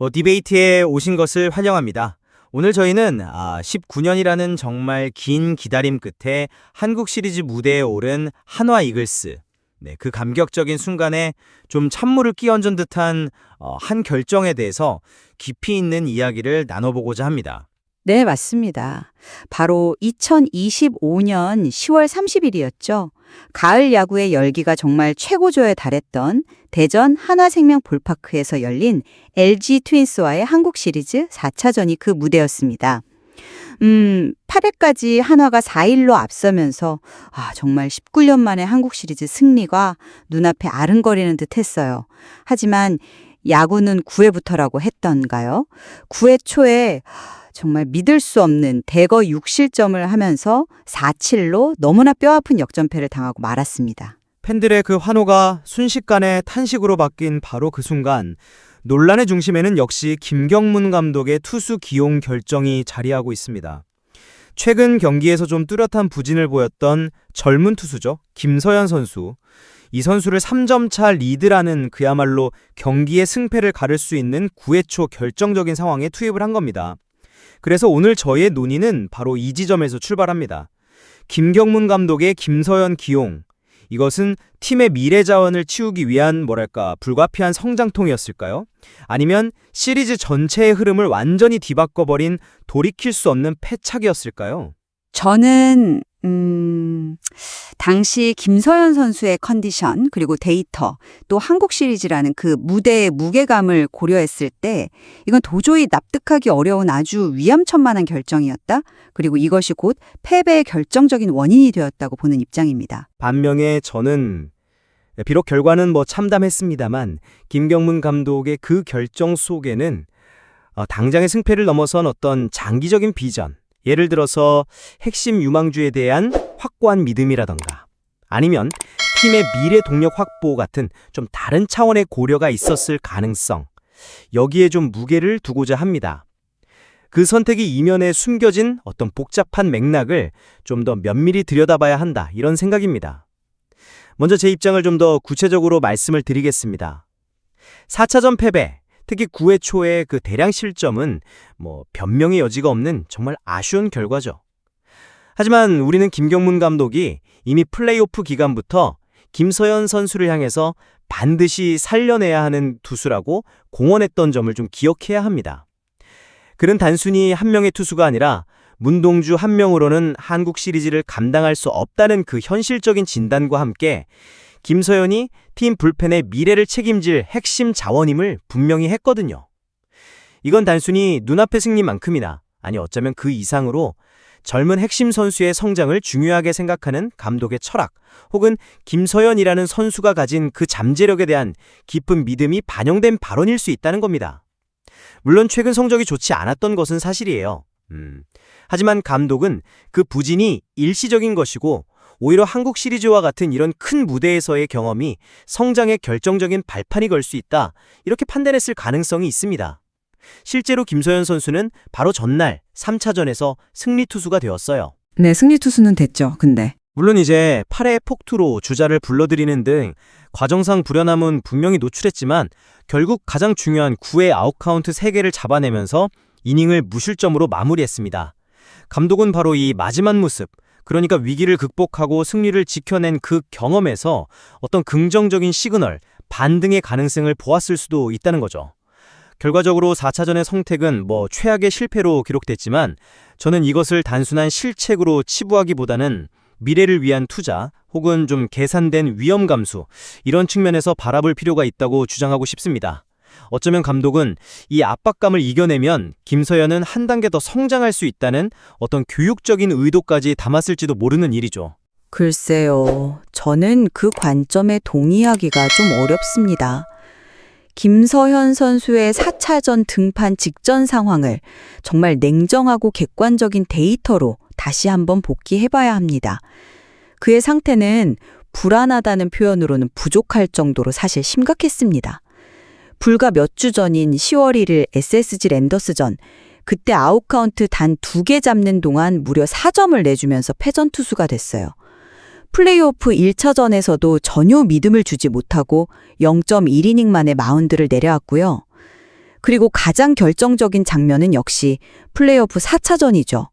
어, 디베이트에 오신 것을 환영합니다. 오늘 저희는 아, 19년이라는 정말 긴 기다림 끝에 한국 시리즈 무대에 오른 한화 이글스. 네, 그 감격적인 순간에 좀 찬물을 끼얹은 듯한 어, 한 결정에 대해서 깊이 있는 이야기를 나눠보고자 합니다. 네, 맞습니다. 바로 2025년 10월 30일이었죠. 가을 야구의 열기가 정말 최고조에 달했던 대전 하나생명 볼파크에서 열린 LG 트윈스와의 한국 시리즈 4차전이 그 무대였습니다. 음, 8회까지 한화가 4일로 앞서면서 아, 정말 19년 만에 한국 시리즈 승리가 눈앞에 아른거리는 듯 했어요. 하지만 야구는 9회부터라고 했던가요? 9회 초에 정말 믿을 수 없는 대거 6실점을 하면서 4-7로 너무나 뼈아픈 역전패를 당하고 말았습니다. 팬들의 그 환호가 순식간에 탄식으로 바뀐 바로 그 순간 논란의 중심에는 역시 김경문 감독의 투수 기용 결정이 자리하고 있습니다. 최근 경기에서 좀 뚜렷한 부진을 보였던 젊은 투수죠. 김서현 선수. 이 선수를 3점 차 리드라는 그야말로 경기의 승패를 가를 수 있는 9회 초 결정적인 상황에 투입을 한 겁니다. 그래서 오늘 저희의 논의는 바로 이 지점에서 출발합니다. 김경문 감독의 김서현 기용. 이것은 팀의 미래 자원을 치우기 위한 뭐랄까 불가피한 성장통이었을까요? 아니면 시리즈 전체의 흐름을 완전히 뒤바꿔버린 돌이킬 수 없는 패착이었을까요? 저는 음, 당시 김서현 선수의 컨디션 그리고 데이터 또 한국 시리즈라는 그 무대의 무게감을 고려했을 때 이건 도저히 납득하기 어려운 아주 위암천만한 결정이었다. 그리고 이것이 곧 패배의 결정적인 원인이 되었다고 보는 입장입니다. 반면에 저는 비록 결과는 뭐 참담했습니다만 김경문 감독의 그 결정 속에는 어, 당장의 승패를 넘어선 어떤 장기적인 비전, 예를 들어서 핵심 유망주에 대한 확고한 믿음이라던가 아니면 팀의 미래 동력 확보 같은 좀 다른 차원의 고려가 있었을 가능성 여기에 좀 무게를 두고자 합니다. 그 선택이 이면에 숨겨진 어떤 복잡한 맥락을 좀 더 면밀히 들여다봐야 한다 이런 생각입니다. 먼저 제 입장을 좀 더 구체적으로 말씀을 드리겠습니다. 4차전 패배, 특히 9회 초의 그 대량 실점은 뭐 변명의 여지가 없는 정말 아쉬운 결과죠. 하지만 우리는 김경문 감독이 이미 플레이오프 기간부터 김서현 선수를 향해서 반드시 살려내야 하는 투수라고 공언했던 점을 좀 기억해야 합니다. 그는 단순히 한 명의 투수가 아니라 문동주 한 명으로는 한국 시리즈를 감당할 수 없다는 그 현실적인 진단과 함께 김서현이 팀 불펜의 미래를 책임질 핵심 자원임을 분명히 했거든요. 이건 단순히 눈앞의 승리만큼이나 아니 어쩌면 그 이상으로 젊은 핵심 선수의 성장을 중요하게 생각하는 감독의 철학 혹은 김서현이라는 선수가 가진 그 잠재력에 대한 깊은 믿음이 반영된 발언일 수 있다는 겁니다. 물론 최근 성적이 좋지 않았던 것은 사실이에요. 음. 하지만 감독은 그 부진이 일시적인 것이고 오히려 한국 시리즈와 같은 이런 큰 무대에서의 경험이 성장의 결정적인 발판이 걸 수 있다. 이렇게 판단했을 가능성이 있습니다. 실제로 김소연 선수는 바로 전날 3차전에서 승리 투수가 되었어요. 네, 승리 투수는 됐죠. 근데 물론 이제 8회 폭투로 주자를 불러들이는 등 과정상 불연함은 분명히 노출했지만 결국 가장 중요한 9회 아웃카운트 3개를 잡아내면서 이닝을 무실점으로 마무리했습니다. 감독은 바로 이 마지막 모습, 그러니까 위기를 극복하고 승리를 지켜낸 그 경험에서 어떤 긍정적인 시그널, 반등의 가능성을 보았을 수도 있다는 거죠. 결과적으로 4차전의 성택은 뭐 최악의 실패로 기록됐지만 저는 이것을 단순한 실책으로 치부하기보다는 미래를 위한 투자 혹은 좀 계산된 위험 감수 이런 측면에서 바라볼 필요가 있다고 주장하고 싶습니다. 어쩌면 감독은 이 압박감을 이겨내면 김서연은 한 단계 더 성장할 수 있다는 어떤 교육적인 의도까지 담았을지도 모르는 일이죠. 글쎄요. 저는 그 관점에 동의하기가 좀 어렵습니다. 김서현 선수의 4차전 등판 직전 상황을 정말 냉정하고 객관적인 데이터로 다시 한번 복귀해봐야 합니다. 그의 상태는 불안하다는 표현으로는 부족할 정도로 사실 심각했습니다. 불과 몇 주 전인 10월 1일 SSG 랜더스전, 그때 아웃카운트 단 두 개 잡는 동안 무려 4점을 내주면서 패전 투수가 됐어요. 플레이오프 1차전에서도 전혀 믿음을 주지 못하고 0.1이닝 만에 마운드를 내려왔고요. 그리고 가장 결정적인 장면은 역시 플레이오프 4차전이죠.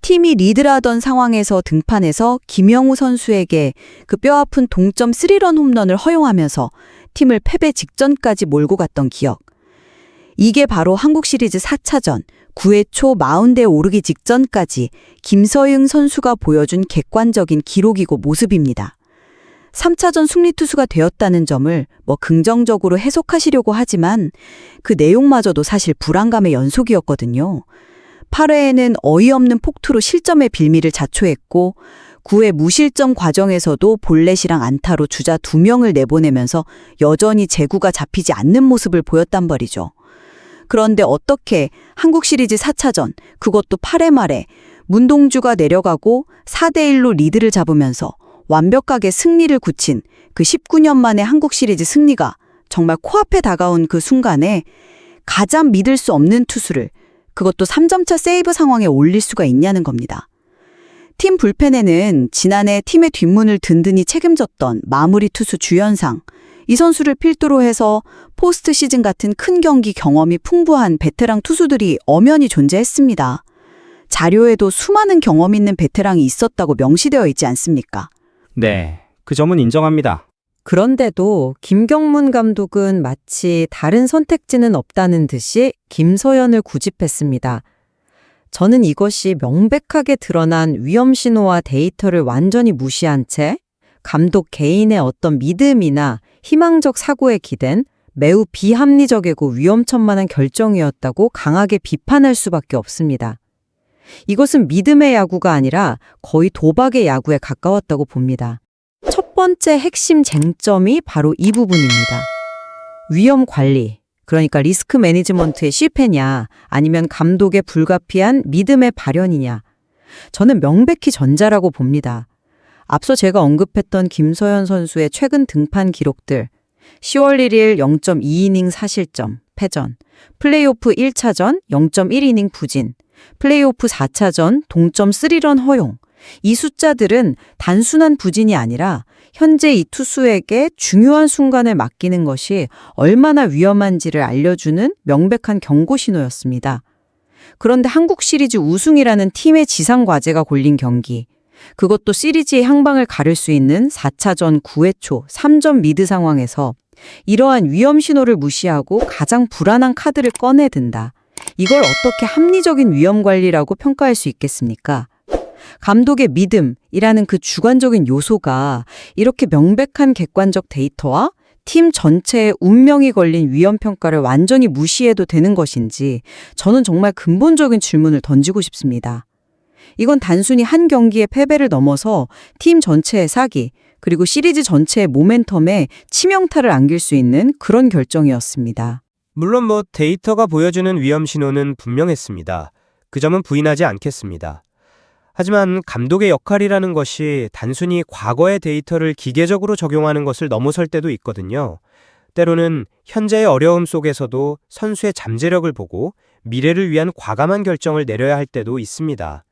팀이 리드를 하던 상황에서 등판해서 김영우 선수에게 그 뼈아픈 동점 3런 홈런을 허용하면서 팀을 패배 직전까지 몰고 갔던 기억. 이게 바로 한국 시리즈 4차전 9회 초 마운드에 오르기 직전까지 김서영 선수가 보여준 객관적인 기록이고 모습입니다. 3차전 승리 투수가 되었다는 점을 뭐 긍정적으로 해석하시려고 하지만 그 내용마저도 사실 불안감의 연속이었거든요. 8회에는 어이없는 폭투로 실점의 빌미를 자초했고 9회 무실점 과정에서도 볼넷이랑 안타로 주자 2명을 내보내면서 여전히 제구가 잡히지 않는 모습을 보였단 말이죠. 그런데 어떻게 한국 시리즈 4차전 그것도 8회 말에 문동주가 내려가고 4대1로 리드를 잡으면서 완벽하게 승리를 굳힌 그 19년 만의 한국 시리즈 승리가 정말 코앞에 다가온 그 순간에 가장 믿을 수 없는 투수를 그것도 3점차 세이브 상황에 올릴 수가 있냐는 겁니다. 팀 불펜에는 지난해 팀의 뒷문을 든든히 책임졌던 마무리 투수 주연상, 이 선수를 필두로 해서 포스트 시즌 같은 큰 경기 경험이 풍부한 베테랑 투수들이 엄연히 존재했습니다. 자료에도 수많은 경험 있는 베테랑이 있었다고 명시되어 있지 않습니까? 네, 그 점은 인정합니다. 그런데도 김경문 감독은 마치 다른 선택지는 없다는 듯이 김서연을 구집했습니다. 저는 이것이 명백하게 드러난 위험 신호와 데이터를 완전히 무시한 채 감독 개인의 어떤 믿음이나 희망적 사고에 기댄 매우 비합리적이고 위험천만한 결정이었다고 강하게 비판할 수밖에 없습니다. 이것은 믿음의 야구가 아니라 거의 도박의 야구에 가까웠다고 봅니다. 첫 번째 핵심 쟁점이 바로 이 부분입니다. 위험 관리, 그러니까 리스크 매니지먼트의 실패냐, 아니면 감독의 불가피한 믿음의 발현이냐. 저는 명백히 전자라고 봅니다. 앞서 제가 언급했던 김서현 선수의 최근 등판 기록들, 10월 1일 0.2이닝 사실점, 패전, 플레이오프 1차전 0.1이닝 부진, 플레이오프 4차전 동점 3런 허용, 이 숫자들은 단순한 부진이 아니라 현재 이 투수에게 중요한 순간을 맡기는 것이 얼마나 위험한지를 알려주는 명백한 경고 신호였습니다. 그런데 한국 시리즈 우승이라는 팀의 지상 과제가 걸린 경기, 그것도 시리즈의 향방을 가를 수 있는 4차전 9회 초 3점 미드 상황에서 이러한 위험 신호를 무시하고 가장 불안한 카드를 꺼내든다. 이걸 어떻게 합리적인 위험 관리라고 평가할 수 있겠습니까? 감독의 믿음이라는 그 주관적인 요소가 이렇게 명백한 객관적 데이터와 팀 전체의 운명이 걸린 위험 평가를 완전히 무시해도 되는 것인지 저는 정말 근본적인 질문을 던지고 싶습니다. 이건 단순히 한 경기의 패배를 넘어서 팀 전체의 사기, 그리고 시리즈 전체의 모멘텀에 치명타를 안길 수 있는 그런 결정이었습니다. 물론 뭐 데이터가 보여주는 위험 신호는 분명했습니다. 그 점은 부인하지 않겠습니다. 하지만 감독의 역할이라는 것이 단순히 과거의 데이터를 기계적으로 적용하는 것을 넘어설 때도 있거든요. 때로는 현재의 어려움 속에서도 선수의 잠재력을 보고 미래를 위한 과감한 결정을 내려야 할 때도 있습니다.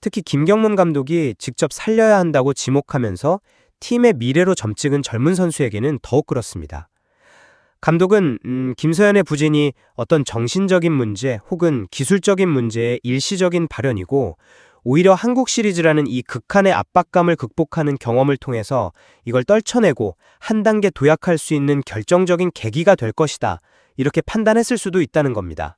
특히 김경문 감독이 직접 살려야 한다고 지목하면서 팀의 미래로 점찍은 젊은 선수에게는 더욱 그렇습니다. 감독은 음, 김서연의 부진이 어떤 정신적인 문제 혹은 기술적인 문제의 일시적인 발현이고 오히려 한국 시리즈라는 이 극한의 압박감을 극복하는 경험을 통해서 이걸 떨쳐내고 한 단계 도약할 수 있는 결정적인 계기가 될 것이다. 이렇게 판단했을 수도 있다는 겁니다.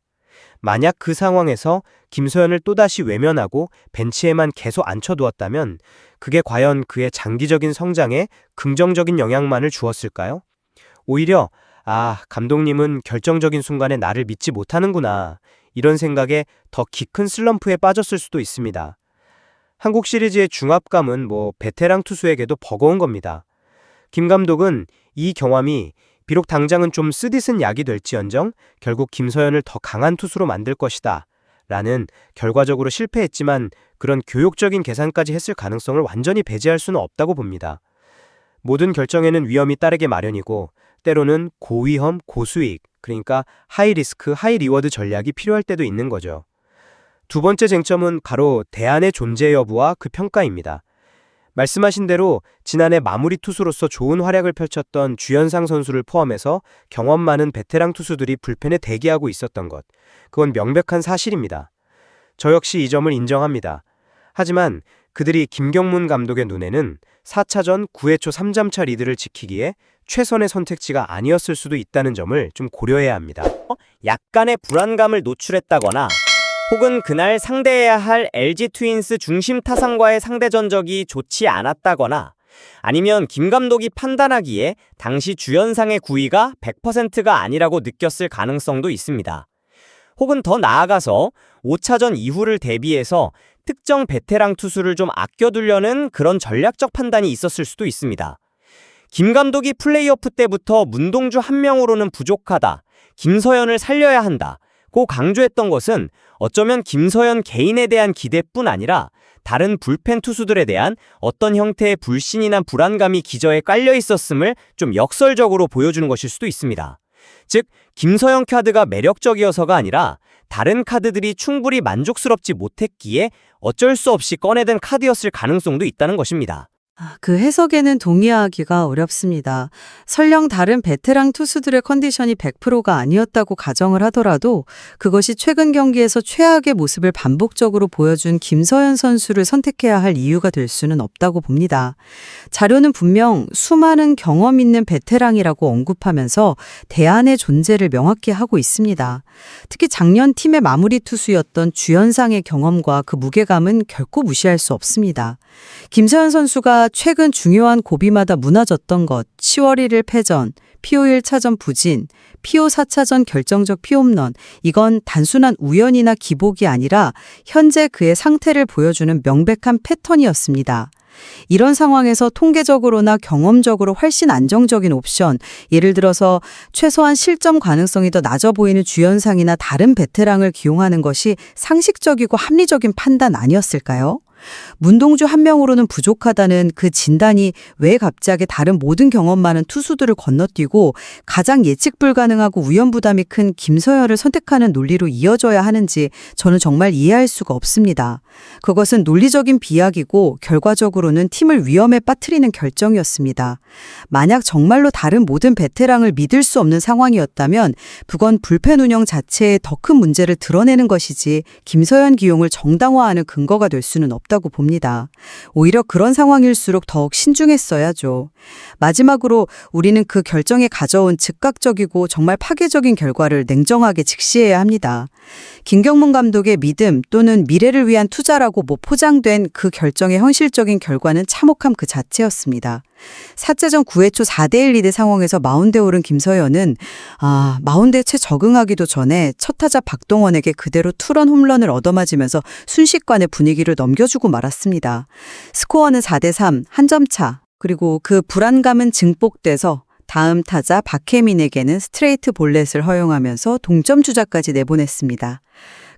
만약 그 상황에서 김소연을 또다시 외면하고 벤치에만 계속 앉혀두었다면 그게 과연 그의 장기적인 성장에 긍정적인 영향만을 주었을까요? 오히려 아, 감독님은 결정적인 순간에 나를 믿지 못하는구나. 이런 생각에 더키큰 슬럼프에 빠졌을 수도 있습니다. 한국 시리즈의 중압감은 뭐 베테랑 투수에게도 버거운 겁니다. 김 감독은 이 경험이 비록 당장은 좀 쓰디쓴 약이 될지언정 결국 김서연을 더 강한 투수로 만들 것이다. 라는 결과적으로 실패했지만 그런 교육적인 계산까지 했을 가능성을 완전히 배제할 수는 없다고 봅니다. 모든 결정에는 위험이 따르게 마련이고 때로는 고위험, 고수익, 그러니까 하이 리스크, 하이 리워드 전략이 필요할 때도 있는 거죠. 두 번째 쟁점은 바로 대안의 존재 여부와 그 평가입니다. 말씀하신 대로 지난해 마무리 투수로서 좋은 활약을 펼쳤던 주연상 선수를 포함해서 경험 많은 베테랑 투수들이 불펜에 대기하고 있었던 것. 그건 명백한 사실입니다. 저 역시 이 점을 인정합니다. 하지만 그들이 김경문 감독의 눈에는 4차전 9회 초 3점차 리드를 지키기에 최선의 선택지가 아니었을 수도 있다는 점을 좀 고려해야 합니다. 약간의 불안감을 노출했다거나 혹은 그날 상대해야 할 LG 트윈스 중심 타상과의 상대 전적이 좋지 않았다거나 아니면 김 감독이 판단하기에 당시 주연상의 구위가 100%가 아니라고 느꼈을 가능성도 있습니다. 혹은 더 나아가서 5차전 이후를 대비해서 특정 베테랑 투수를 좀 아껴두려는 그런 전략적 판단이 있었을 수도 있습니다. 김 감독이 플레이오프 때부터 문동주 한 명으로는 부족하다. 김서연을 살려야 한다. 고 강조했던 것은 어쩌면 김서연 개인에 대한 기대뿐 아니라 다른 불펜 투수들에 대한 어떤 형태의 불신이나 불안감이 기저에 깔려 있었음을 좀 역설적으로 보여주는 것일 수도 있습니다. 즉, 김서연 카드가 매력적이어서가 아니라 다른 카드들이 충분히 만족스럽지 못했기에 어쩔 수 없이 꺼내든 카드였을 가능성도 있다는 것입니다. 아, 그 해석에는 동의하기가 어렵습니다. 설령 다른 베테랑 투수들의 컨디션이 100%가 아니었다고 가정을 하더라도 그것이 최근 경기에서 최악의 모습을 반복적으로 보여준 김서현 선수를 선택해야 할 이유가 될 수는 없다고 봅니다. 자료는 분명 수많은 경험 있는 베테랑이라고 언급하면서 대안의 존재를 명확히 하고 있습니다. 특히 작년 팀의 마무리 투수였던 주연상의 경험과 그 무게감은 결코 무시할 수 없습니다. 김서현 선수가 최근 중요한 고비마다 무너졌던 것, 10월 1일 패전, 피오 1차전 부진, 피오 4차전 결정적 피홈런, 이건 단순한 우연이나 기복이 아니라 현재 그의 상태를 보여주는 명백한 패턴이었습니다. 이런 상황에서 통계적으로나 경험적으로 훨씬 안정적인 옵션, 예를 들어서 최소한 실점 가능성이 더 낮아 보이는 주연상이나 다른 베테랑을 기용하는 것이 상식적이고 합리적인 판단 아니었을까요? 문동주 한 명으로는 부족하다는 그 진단이 왜 갑자기 다른 모든 경험 많은 투수들을 건너뛰고 가장 예측 불가능하고 위험 부담이 큰 김서열을 선택하는 논리로 이어져야 하는지 저는 정말 이해할 수가 없습니다. 그것은 논리적인 비약이고 결과적으로는 팀을 위험에 빠뜨리는 결정이었습니다. 만약 정말로 다른 모든 베테랑을 믿을 수 없는 상황이었다면 그건 불펜 운영 자체에 더 큰 문제를 드러내는 것이지 김서연 기용을 정당화하는 근거가 될 수는 없다 고 봅니다. 오히려 그런 상황일수록 더욱 신중했어야죠. 마지막으로 우리는 그 결정에 가져온 즉각적이고 정말 파괴적인 결과를 냉정하게 직시해야 합니다. 김경문 감독의 믿음 또는 미래를 위한 투자라고 뭐 포장된 그 결정의 현실적인 결과는 참혹함 그 자체였습니다. 4차전 9회 초 4대1 리드 상황에서 마운드에 오른 김서연은 아, 마운드에 채 적응하기도 전에 첫 타자 박동원에게 그대로 투런 홈런을 얻어맞으면서 순식간에 분위기를 넘겨주고 말았습니다. 스코어는 4대3, 한 점 차. 그리고 그 불안감은 증폭돼서 다음 타자 박혜민에게는 스트레이트 볼넷을 허용하면서 동점 주자까지 내보냈습니다.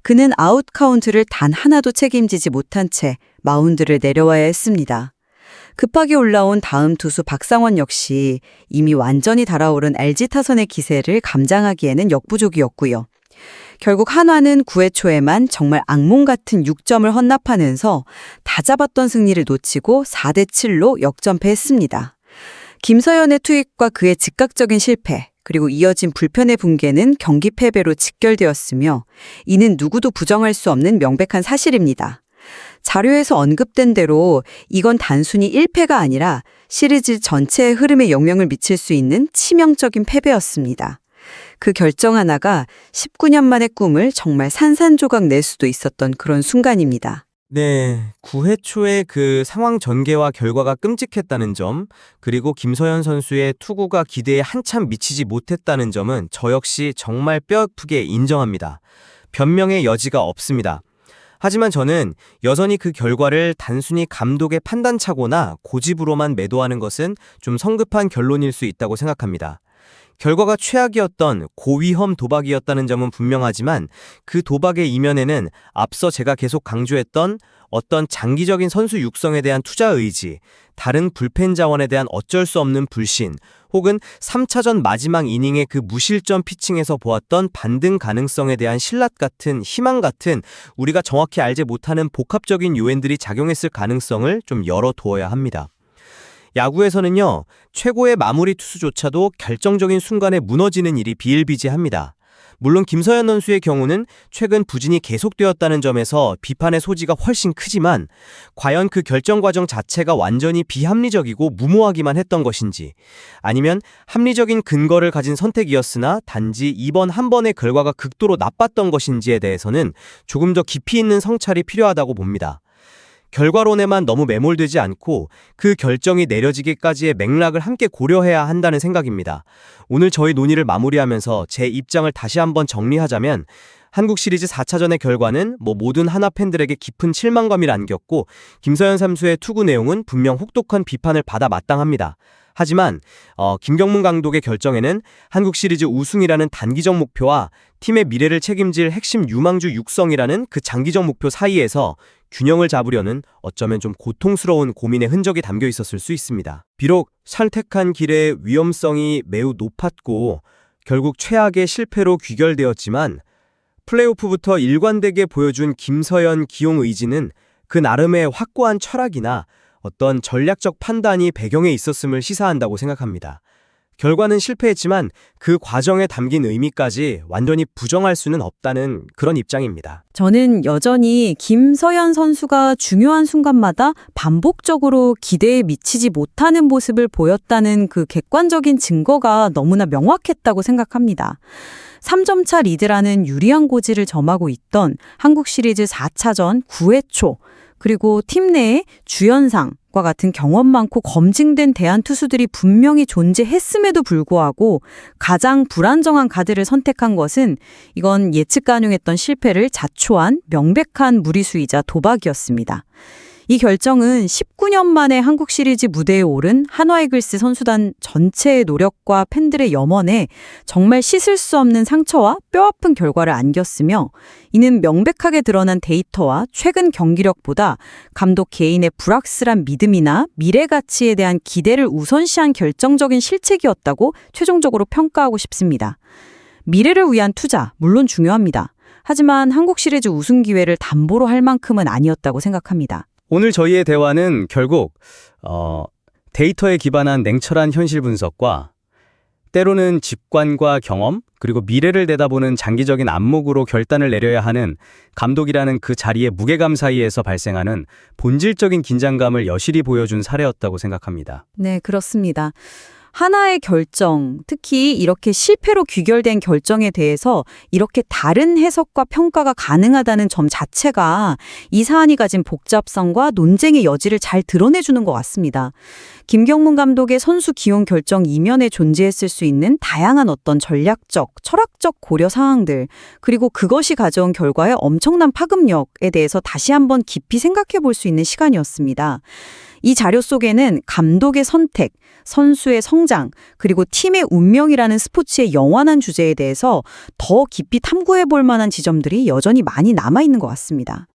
그는 아웃 카운트를 단 하나도 책임지지 못한 채 마운드를 내려와야 했습니다. 급하게 올라온 다음 투수 박상원 역시 이미 완전히 달아오른 LG 타선의 기세를 감장하기에는 역부족이었고요. 결국 한화는 9회 초에만 정말 악몽 같은 6점을 헌납하면서 다 잡았던 승리를 놓치고 4대 7로 역전패했습니다. 김서연의 투입과 그의 즉각적인 실패, 그리고 이어진 불편의 붕괴는 경기 패배로 직결되었으며 이는 누구도 부정할 수 없는 명백한 사실입니다. 자료에서 언급된 대로 이건 단순히 1패가 아니라 시리즈 전체의 흐름에 영향을 미칠 수 있는 치명적인 패배였습니다. 그 결정 하나가 19년 만의 꿈을 정말 산산조각 낼 수도 있었던 그런 순간입니다. 네, 9회 초에 그 상황 전개와 결과가 끔찍했다는 점, 그리고 김서현 선수의 투구가 기대에 한참 미치지 못했다는 점은 저 역시 정말 뼈아프게 인정합니다. 변명의 여지가 없습니다. 하지만 저는 여전히 그 결과를 단순히 감독의 판단착오나 고집으로만 매도하는 것은 좀 성급한 결론일 수 있다고 생각합니다. 결과가 최악이었던 고위험 도박이었다는 점은 분명하지만 그 도박의 이면에는 앞서 제가 계속 강조했던 어떤 장기적인 선수 육성에 대한 투자 의지, 다른 불펜 자원에 대한 어쩔 수 없는 불신, 혹은 3차전 마지막 이닝의 그 무실점 피칭에서 보았던 반등 가능성에 대한 신랄 같은 희망 같은 우리가 정확히 알지 못하는 복합적인 요인들이 작용했을 가능성을 좀 열어두어야 합니다. 야구에서는요, 최고의 마무리 투수조차도 결정적인 순간에 무너지는 일이 비일비재합니다. 물론 김서현 선수의 경우는 최근 부진이 계속되었다는 점에서 비판의 소지가 훨씬 크지만 과연 그 결정 과정 자체가 완전히 비합리적이고 무모하기만 했던 것인지 아니면 합리적인 근거를 가진 선택이었으나 단지 이번 한 번의 결과가 극도로 나빴던 것인지에 대해서는 조금 더 깊이 있는 성찰이 필요하다고 봅니다. 결과론에만 너무 매몰되지 않고 그 결정이 내려지기까지의 맥락을 함께 고려해야 한다는 생각입니다. 오늘 저희 논의를 마무리하면서 제 입장을 다시 한번 정리하자면 한국 시리즈 4차전의 결과는 뭐 모든 하나 팬들에게 깊은 실망감을 안겼고 김서현 삼수의 투구 내용은 분명 혹독한 비판을 받아 마땅합니다. 하지만 어, 김경문 감독의 결정에는 한국 시리즈 우승이라는 단기적 목표와 팀의 미래를 책임질 핵심 유망주 육성이라는 그 장기적 목표 사이에서 균형을 잡으려는 어쩌면 좀 고통스러운 고민의 흔적이 담겨 있었을 수 있습니다. 비록 선택한 길의 위험성이 매우 높았고 결국 최악의 실패로 귀결되었지만 플레이오프부터 일관되게 보여준 김서연 기용 의지는 그 나름의 확고한 철학이나 어떤 전략적 판단이 배경에 있었음을 시사한다고 생각합니다. 결과는 실패했지만 그 과정에 담긴 의미까지 완전히 부정할 수는 없다는 그런 입장입니다. 저는 여전히 김서연 선수가 중요한 순간마다 반복적으로 기대에 미치지 못하는 모습을 보였다는 그 객관적인 증거가 너무나 명확했다고 생각합니다. 3점차 리드라는 유리한 고지를 점하고 있던 한국 시리즈 4차전 9회 초 그리고 팀 내에 주연상과 같은 경험 많고 검증된 대한 투수들이 분명히 존재했음에도 불구하고 가장 불안정한 가드를 선택한 것은 이건 예측 가능했던 실패를 자초한 명백한 무리수이자 도박이었습니다. 이 결정은 19년 만에 한국 시리즈 무대에 오른 한화이글스 선수단 전체의 노력과 팬들의 염원에 정말 씻을 수 없는 상처와 뼈아픈 결과를 안겼으며 이는 명백하게 드러난 데이터와 최근 경기력보다 감독 개인의 불확실한 믿음이나 미래 가치에 대한 기대를 우선시한 결정적인 실책이었다고 최종적으로 평가하고 싶습니다. 미래를 위한 투자, 물론 중요합니다. 하지만 한국 시리즈 우승 기회를 담보로 할 만큼은 아니었다고 생각합니다. 오늘 저희의 대화는 결국 어, 데이터에 기반한 냉철한 현실 분석과 때로는 직관과 경험 그리고 미래를 내다보는 장기적인 안목으로 결단을 내려야 하는 감독이라는 그 자리의 무게감 사이에서 발생하는 본질적인 긴장감을 여실히 보여준 사례였다고 생각합니다. 네, 그렇습니다. 하나의 결정, 특히 이렇게 실패로 귀결된 결정에 대해서 이렇게 다른 해석과 평가가 가능하다는 점 자체가 이 사안이 가진 복잡성과 논쟁의 여지를 잘 드러내주는 것 같습니다. 김경문 감독의 선수 기용 결정 이면에 존재했을 수 있는 다양한 어떤 전략적, 철학적 고려 상황들, 그리고 그것이 가져온 결과의 엄청난 파급력에 대해서 다시 한번 깊이 생각해 볼 수 있는 시간이었습니다. 이 자료 속에는 감독의 선택, 선수의 성장, 그리고 팀의 운명이라는 스포츠의 영원한 주제에 대해서 더 깊이 탐구해 볼 만한 지점들이 여전히 많이 남아 있는 것 같습니다.